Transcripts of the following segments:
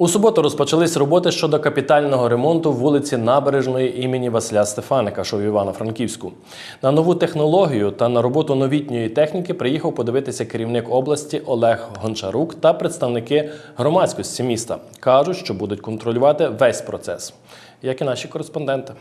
У суботу розпочались роботи щодо капітального ремонту вулиці Набережної імені Василя Стефаника, що в Івано-Франківську. На нову технологію та на роботу новітньої техніки приїхав подивитися керівник області Олег Гончарук та представники громадськості міста. кажуть, що будуть контролювати весь процес, як і наші кореспонденти.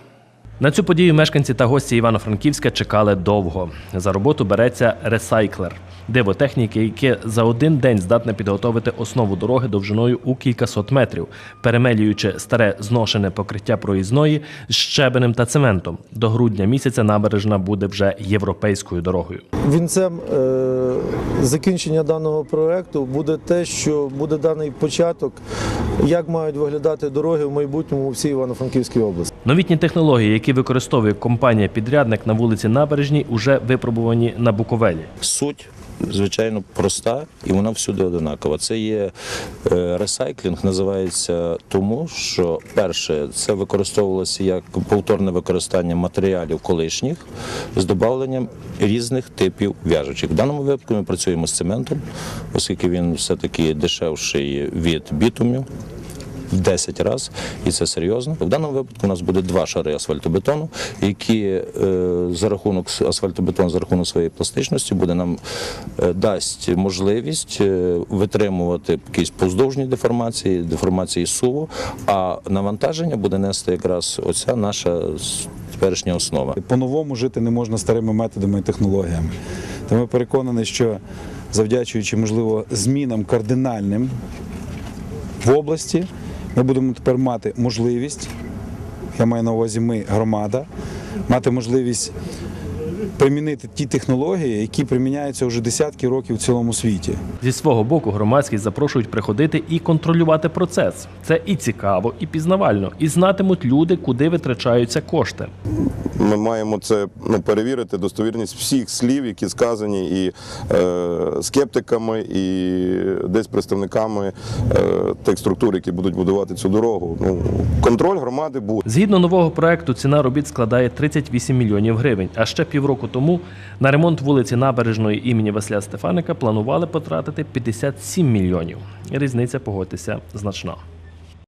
На цю подію мешканці та гості Івано-Франківська чекали довго. За роботу береться ресайклер. Диво техніки, яке за один день здатне підготовити основу дороги довжиною у кількасот метрів, перемелюючи старе зношене покриття проїзної з щебенем та цементом. До грудня місяця набережна буде вже європейською дорогою. Вінцем е, закінчення даного проекту буде те, що буде даний початок, як мають виглядати дороги в майбутньому у всій Івано-Франківській області. Новітні технології, які використовує компанія-підрядник на вулиці Набережній, уже випробувані на Буковелі. Суть, звичайно, проста і вона всюди одинакова. Це є е, ресайклінг, називається тому, що перше це використовувалося як повторне використання матеріалів колишніх з додавленням різних типів в'яжучих. В даному випадку ми працюємо з цементом, оскільки він все-таки дешевший від бітумів. В 10 разів, і це серйозно. В даному випадку у нас буде два шари асфальтобетону, які е, за рахунок асфальтобетон, за рахунок своєї пластичності, буде нам е, дасть можливість е, витримувати якісь повздовжні деформації, деформації суву, а навантаження буде нести якраз оця наша теперішня основа. По-новому жити не можна старими методами і технологіями. Тому переконаний, що завдячуючи, можливо, змінам кардинальним в області, ми будемо тепер мати можливість, я маю на увазі ми, громада, мати можливість примінити ті технології, які приміняються вже десятки років в цілому світі. Зі свого боку громадськість запрошують приходити і контролювати процес. Це і цікаво, і пізнавально, і знатимуть люди, куди витрачаються кошти. Ми маємо це ну, перевірити достовірність всіх слів, які сказані і е, скептиками, і десь представниками е, тих структур, які будуть будувати цю дорогу. Ну, контроль громади буде. Згідно нового проекту, ціна робіт складає 38 мільйонів гривень. А ще півроку тому на ремонт вулиці Набережної імені Василя Стефаника планували потратити 57 мільйонів. Різниця, погодьтеся, значна.